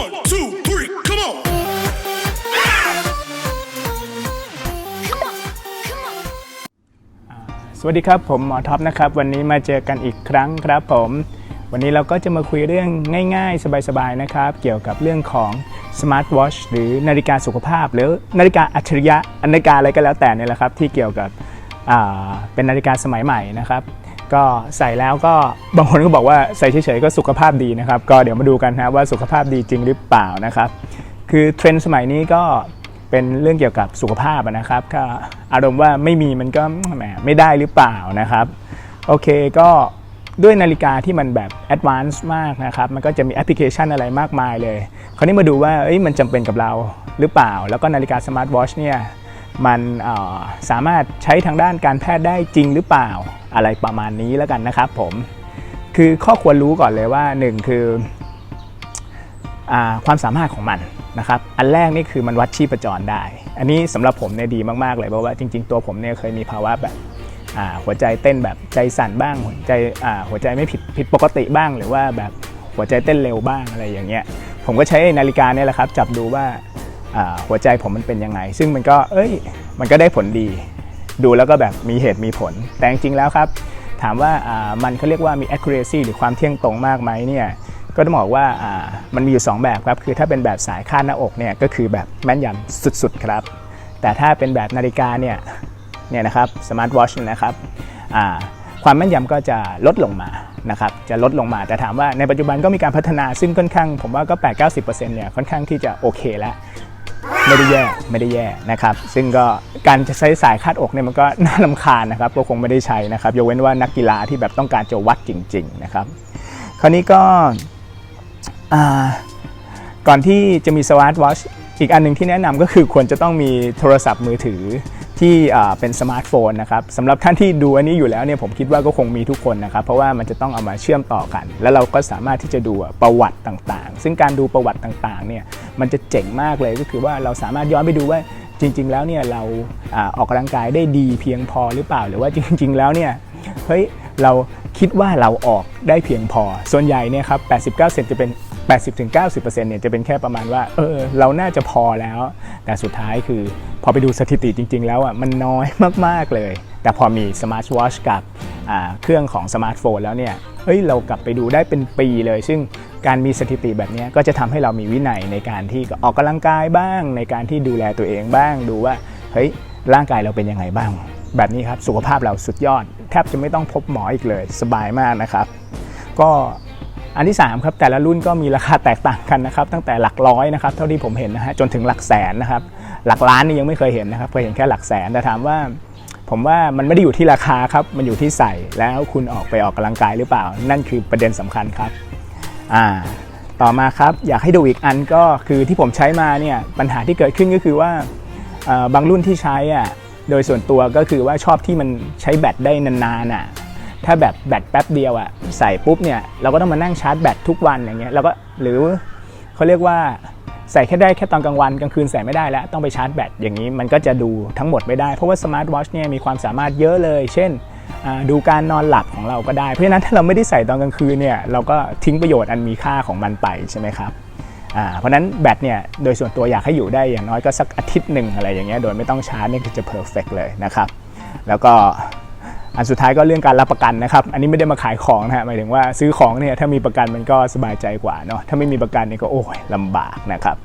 One, two, three, come on. สวัสดีครับผมหมอท็อปนะครับ วันนี้มาเจอกันอีกครั้งครับผม วันนี้เราก็จะมาคุยเรื่องง่ายๆ สบายๆนะครับ เกี่ยวกับเรื่องของสมาร์ทวอชหรือนาฬิกาสุขภาพ หรือนาฬิกาอัจฉริยะนาฬิกาอะไรก็แล้วแต่เนี่ยแหละครับ ที่เกี่ยวกับอ่าเป็นนาฬิกาสมัยใหม่นะครับ ก็ใส่แล้วก็บางคนก็บอกว่าใส่เฉยๆก็สุขภาพดีนะครับ ก็เดี๋ยวมาดูกันนะว่าสุขภาพดีจริงหรือเปล่านะครับ คือเทรนด์สมัยนี้ก็เป็นเรื่องเกี่ยวกับสุขภาพนะครับก็อารมณ์ว่าไม่มีมันก็แหมไม่ได้หรือเปล่านะครับ โอเคก็ด้วยนาฬิกาที่มันแบบแอดวานซ์มากนะครับ มันก็จะมีแอปพลิเคชันอะไรมากมายเลย คราวนี้มาดูว่ามันจำเป็นกับเราหรือเปล่า แล้วก็นาฬิกาสมาร์ทวอชเนี่ย มันสามารถใช้ทางด้านการแพทย์ได้จริงหรือเปล่าอะไรประมาณนี้แล้วกันนะครับผมคือข้อควรรู้ก่อนเลยว่าหนึ่งคืออความสามารถของมันนะครับอันแรกนี่คือมันวัดชีพจรได้ อันนี้สำหรับผมเนี่ยดีมากๆเลยเพราะว่าจริง ๆ ตัวผมเนี่ยเคยมีภาวะแบบหัวใจเต้นแบบใจสั่นบ้างหัวใจหัวใจไม่ผิดผิดปกติบ้าง หรือว่าแบบหัวใจเต้นเร็วบ้างอะไรอย่างเงี้ยผมก็ใช้นาฬิกาเนี่ยแหละครับจับดูว่า หัวใจผมมันเป็นยังไง ซึ่งมันก็เอ้ยมันก็ได้ผลดี ดูแล้วก็แบบมีเหตุมีผล แต่จริงๆแล้วครับ ถามว่ามันเขาเรียกว่ามี accuracy หรือความเที่ยงตรงมากไหมเนี่ยก็ต้องบอกว่ามันมีอยู่ 2 แบบครับ คือถ้าเป็นแบบสายคาดหน้าอกเนี่ยก็คือแบบแม่นยำสุดๆครับ แต่ถ้าเป็นแบบนาฬิกาเนี่ยเนี่ยนะครับสมาร์ทวอชนะครับความแม่นยำก็จะลดลงมานะครับจะลดลงมาแต่ถามว่าในปัจจุบันก็มีการพัฒนาซึ่งค่อนข้าง ผมว่าก็ 8-90%เนี่ยค่อนข้างที่จะโอเคแล้ว ไม่ได้แย่ไม่ได้แย่นะครับ ซึ่งก็การจะใช้สายคาดอกเนี่ยมันก็น่าลำคาญนะครับก็คงไม่ได้ใช้นะครับยกเว้นว่านักกีฬาที่แบบต้องการจะวัดจริง ๆนะครับ คราวนี้ก็ก่อนที่จะมีสวาร์ทวอชอีกอันหนึ่งที่แนะนำก็คือควรจะต้องมีโทรศัพท์มือถือ ที่เป็นสมาร์ทโฟนนะครับสำหรับท่านที่ดูอันนี้อยู่แล้วเนี่ยผมคิดว่าก็คงมีทุกคนนะครับ เพราะว่ามันจะต้องเอามาเชื่อมต่อกัน แล้วเราก็สามารถที่จะดูประวัติต่างๆ ซึ่งการดูประวัติต่างๆเนี่ยมันจะเจ๋งมากเลยก็คือว่าเราสามารถย้อนไปดูว่าจริง ๆ แล้วเนี่ยเราอาออกกำลังกายได้ดีเพียงพอหรือเปล่า หรือว่าจริง ๆ แล้วเนี่ยเฮ้ยเราคิดว่าเราออกได้เพียงพอ ส่วนใหญ่เนี่ยครับ 89 เซนจะเป็น 80-90%เนี่ยจะเป็นแค่ประมาณว่า เออ เราน่าจะพอแล้ว แต่สุดท้ายคือ พอไปดูสถิติจริง ๆ แล้วอะมันน้อยมากๆเลย แต่พอมีสมาร์ทวอชกับเครื่องของสมาร์ทโฟนแล้วเนี่ยเฮ้ยเรากลับไปดูได้เป็นปีเลย ซึ่งการมีสถิติแบบนี้ก็จะทำให้เรามีวินัยในการที่ออกกำลังกายบ้าง ในการที่ดูแลตัวเองบ้างดูว่าเฮ้ยร่างกายเราเป็นยังไงบ้าง แบบนี้ครับสุขภาพเราสุดยอด แทบจะไม่ต้องพบหมออีกเลย สบายมากนะครับ ก็ อันที่3ครับแต่ละรุ่นก็มีราคาแตกต่างกันนะครับตั้งแต่หลักร้อยนะครับเท่าที่ผมเห็นนะฮะจนถึงหลักแสนนะครับหลักล้านนี่ยังไม่เคยเห็นนะครับเคยเห็นแค่หลักแสนแต่ถามว่า ผมว่ามันไม่ได้อยู่ที่ราคาครับมันอยู่ที่ใส่แล้วคุณออกไปออกกำลังกายหรือเปล่า นั่นคือประเด็นสำคัญครับอ่าต่อมาครับอยากให้ดูอีกอันก็คือที่ผมใช้มาเนี่ยปัญหาที่เกิดขึ้นก็คือว่าบางรุ่นที่ใช้อะโดยส่วนตัวก็คือว่าชอบที่มันใช้แบตได้นานๆอะ ถ้าแบบแบตแป๊บเดียวอะใส่ปุ๊บเนี่ยเราก็ต้องมานั่งชาร์จแบตทุกวันอย่างเงี้ยแล้วก็หรือเขาเรียกว่าใส่แค่ได้แค่ตอนกลางวันกลางคืนใส่ไม่ได้แล้วต้องไปชาร์จแบตอย่างนี้มันก็จะดูทั้งหมดไม่ได้ เพราะว่าสมาร์ทวอชเนี่ยมีความสามารถเยอะเลย เช่นดูการนอนหลับของเราก็ได้ เพราะฉะนั้นถ้าเราไม่ได้ใส่ตอนกลางคืนเนี่ยเราก็ทิ้งประโยชน์อันมีค่าของมันไปใช่ไหมครับเพราะฉะนั้นแบตเนี่ยโดยส่วนตัวอยากให้อยู่ได้อย่างน้อยก็สักอาทิตย์หนึ่งอะไรอย่างเงี้ยโดยไม่ต้องชาร์จนี่คือจะเพอร์เฟกเลยนะครับแล้วก็ อันสุดท้ายก็เรื่องการรับประกันนะครับ อันนี้ไม่ได้มาขายของนะฮะหมายถึงว่าซื้อของเนี่ยถ้ามีประกันมันก็สบายใจกว่าเนาะถ้าไม่มีประกันเนี่ยก็โอ้ยลำบากนะครับ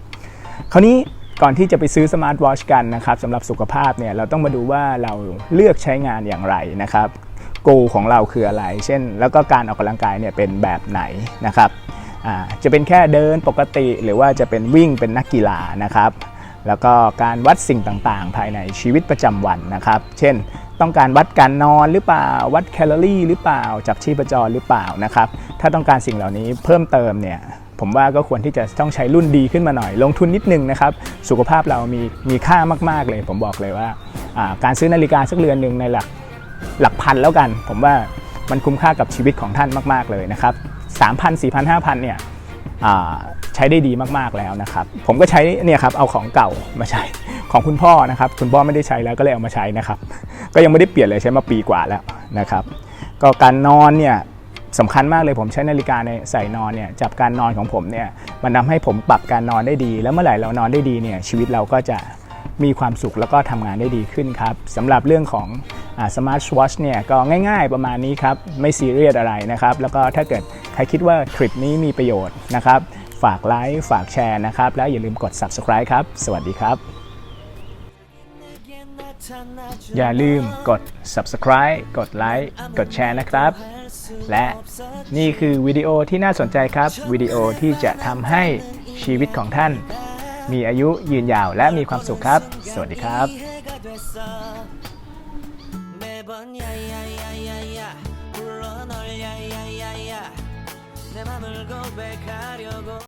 คราวนี้ก่อนที่จะไปซื้อสมาร์ทวอชกันนะครับสำหรับสุขภาพเนี่ยเราต้องมาดูว่าเราเลือกใช้งานอย่างไรนะครับโกของเราคืออะไร เช่น แล้วก็การออกกำลังกายเนี่ยเป็นแบบไหนนะครับจะเป็นแค่เดินปกติหรือว่าจะเป็นวิ่งเป็นนักกีฬานะครับ แล้วก็การวัดสิ่งต่างๆ ภายในชีวิตประจำวันนะครับ เช่น ต้องการวัดการนอนหรือเปล่า วัดแคลอรี่หรือเปล่า จับชีพจรหรือเปล่านะครับ ถ้าต้องการสิ่งเหล่านี้เพิ่มเติมเนี่ยผมว่าก็ควรที่จะต้องใช้รุ่นดีขึ้นมาหน่อย ลงทุนนิดนึงนะครับ สุขภาพเรามีมีค่ามาก ๆ เลย ผมบอกเลยว่าการซื้อนาฬิกาสักเรือนหนึ่งในหลักหลักพันแล้วกัน ผมว่ามันคุ้มค่ากับชีวิตของท่านมาก ๆ เลยนะครับ3,000 4,000 5,000เนี่ยใช้ได้ดีมาก ๆ แล้วนะครับ ผมก็ใช้เนี่ยครับเอาของเก่ามาใช้ ของคุณพ่อนะครับ คุณพ่อไม่ได้ใช้แล้วก็เลยเอามาใช้นะครับ ก็ยังไม่ได้เปลี่ยนเลยใช้มาปีกว่าแล้วนะครับ ก็การนอนเนี่ยสำคัญมากเลยผมใช้นาฬิกาในใส่นอนเนี่ยจับการนอนของผมเนี่ยมันทำให้ผมปรับการนอนได้ดี แล้วเมื่อไหร่เรานอนได้ดีเนี่ยชีวิตเราก็จะมีความสุขแล้วก็ทำงานได้ดีขึ้นครับสำหรับเรื่องของสมาร์ทวอชเนี่ยก็ง่ายๆประมาณนี้ครับ ไม่ซีเรียสอะไรนะครับ แล้วก็ถ้าเกิดใครคิดว่าคลิปนี้มีประโยชน์นะครับ ฝากไลค์ฝากแชร์นะครับ แล้วอย่าลืมกด subscribe ครับ สวัสดีครับ อย่าลืมกด subscribe กดไลค์กดแชร์นะครับ และนี่คือวิดีโอที่น่าสนใจครับ วิดีโอที่จะทำให้ชีวิตของท่าน มีอายุยืนยาวและมีความสุขครับ สวัสดีครับ